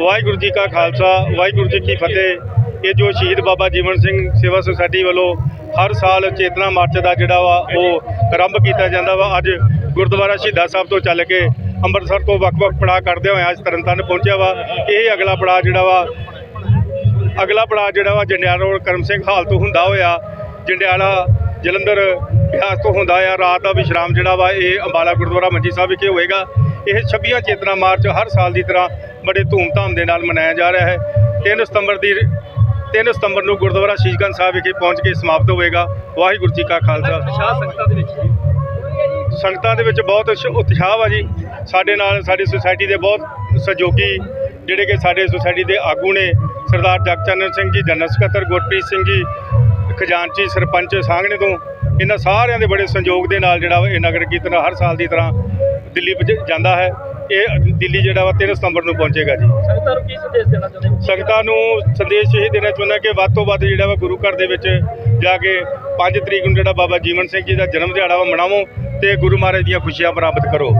ਵਾਹਿਗੁਰੂ ਜੀ ਕਾ ਖਾਲਸਾ, ਵਾਹਿਗੁਰੂ ਜੀ ਕੀ ਫਤਿਹ। ਇਹ ਜੋ ਸ਼ਹੀਦ ਬਾਬਾ ਜੀਵਨ ਸਿੰਘ ਸੇਵਾ ਸੁਸਾਇਟੀ ਵੱਲੋਂ ਹਰ ਸਾਲ ਚੇਤਨਾ ਮਾਰਚ ਦਾ ਜਿਹੜਾ ਵਾ ਉਹ ਆਰੰਭ ਕੀਤਾ ਜਾਂਦਾ ਵਾ, ਅੱਜ ਗੁਰਦੁਆਰਾ ਸ਼ਹੀਦਾਂ ਸਾਹਿਬ ਤੋਂ ਚੱਲ ਕੇ ਅੰਮ੍ਰਿਤਸਰ ਤੋਂ ਵੱਖ-ਵੱਖ ਪੜਾਅ ਕਰਦੇ ਹੋਏ ਅੱਜ ਤਰਨਤਾਰਨ ਪਹੁੰਚਿਆ ਵਾ। ਇਹ ਅਗਲਾ ਪੜਾਅ ਜਿਹੜਾ ਵਾ, ਅਗਲਾ ਪੜਾਅ ਜਿਹੜਾ ਵਾ ਜੰਡਿਆਲਾ ਰੋਡ ਕਰਮ ਸਿੰਘ ਹਾਲ ਤੋਂ ਹੁੰਦਾ ਹੋਇਆ। ਜੰਡਿਆਲਾ ਜਲੰਧਰ ਬਿਆਸ ਤੋਂ ਹੁੰਦਾ ਆ ਰਾਤ ਦਾ ਵਿਸ਼ਰਾਮ ਜਿਹੜਾ ਵਾ ਇਹ ਅੰਬਾਲਾ ਗੁਰਦੁਆਰਾ ਮੰਜੀ ਸਾਹਿਬ ਵਿਖੇ ਹੋਏਗਾ। ਇਹ 26 ਚੇਤਨਾ ਮਾਰਚ ਹਰ ਸਾਲ ਦੀ ਤਰ੍ਹਾਂ ਬੜੇ ਧੂਮਧਾਮ ਦੇ ਨਾਲ ਮਨਾਇਆ ਜਾ ਰਿਹਾ ਹੈ। 3 ਸਤੰਬਰ ਦੀ 3 ਸਤੰਬਰ ਨੂੰ ਗੁਰਦੁਆਰਾ ਸ਼ੀਸ਼ਗੰਜ ਸਾਹਿਬ ਵਿਖੇ ਪਹੁੰਚ ਕੇ ਸਮਾਪਤ ਹੋਵੇਗਾ। ਵਾਹਿਗੁਰੂ ਜੀ ਕਾ ਖਾਲਸਾ। ਸੰਗਤਾਂ ਦੇ ਵਿੱਚ ਬਹੁਤ ਉਤਸ਼- ਉਤਸ਼ਾਹ ਵਾ ਜੀ। ਸਾਡੇ ਨਾਲ ਸਾਡੀ ਸੁਸਾਇਟੀ ਦੇ ਬਹੁਤ ਸਹਿਯੋਗੀ ਜਿਹੜੇ ਕਿ ਸਾਡੇ ਸੁਸਾਇਟੀ ਦੇ ਆਗੂ ਨੇ ਸਰਦਾਰ ਜਗਚੰਦਰ ਸਿੰਘ ਜੀ ਜਨਰਲ ਸਕੱਤਰ ਗੁਰਪ੍ਰੀਤ ਸਿੰਘ ਜੀ ਖਜ਼ਾਨਚੀ ਸਰਪੰਚ ਸਾਹਗਣੇ ਤੋਂ। ਇਹਨਾਂ ਸਾਰਿਆਂ ਦੇ ਬੜੇ ਸੰਯੋਗ ਦੇ ਨਾਲ ਜਿਹੜਾ ਵਾ ਇਹ ਨਗਰ ਕੀਰਤਨ ਹਰ ਸਾਲ ਦੀ ਤਰ੍ਹਾਂ ਦਿੱਲੀ ਵਿੱਚ ਜਾਂਦਾ ਹੈ। ਇਹ ਦਿੱਲੀ ਜਿਹੜਾ ਵਾ 3 ਸਤੰਬਰ ਨੂੰ ਪਹੁੰਚੇਗਾ ਜੀ। ਸੰਗਤਾਂ ਨੂੰ ਕੀ ਸੰਦੇਸ਼ ਦੇਣਾ ਚਾਹੁੰਦੇ ਹੋ? ਸੰਗਤਾਂ ਨੂੰ ਸੰਦੇਸ਼ ਇਹ ਦੇਣਾ ਚਾਹੁੰਦਾ ਕਿ ਵੱਧ ਤੋਂ ਵੱਧ ਜਿਹੜਾ ਵਾ ਗੁਰੂ ਘਰ ਦੇ ਵਿੱਚ ਜਾ ਕੇ 5 ਤਰੀਕ ਨੂੰ ਜਿਹੜਾ ਬਾਬਾ ਜੀਵਨ ਸਿੰਘ ਜੀ ਦਾ ਜਨਮ ਦਿਹਾੜਾ ਵਾ ਮਨਾਵੋ ਤੇ ਗੁਰੂ ਮਹਾਰਾਜ ਦੀਆਂ ਖੁਸ਼ੀਆਂ ਪ੍ਰਾਪਤ ਕਰੋ।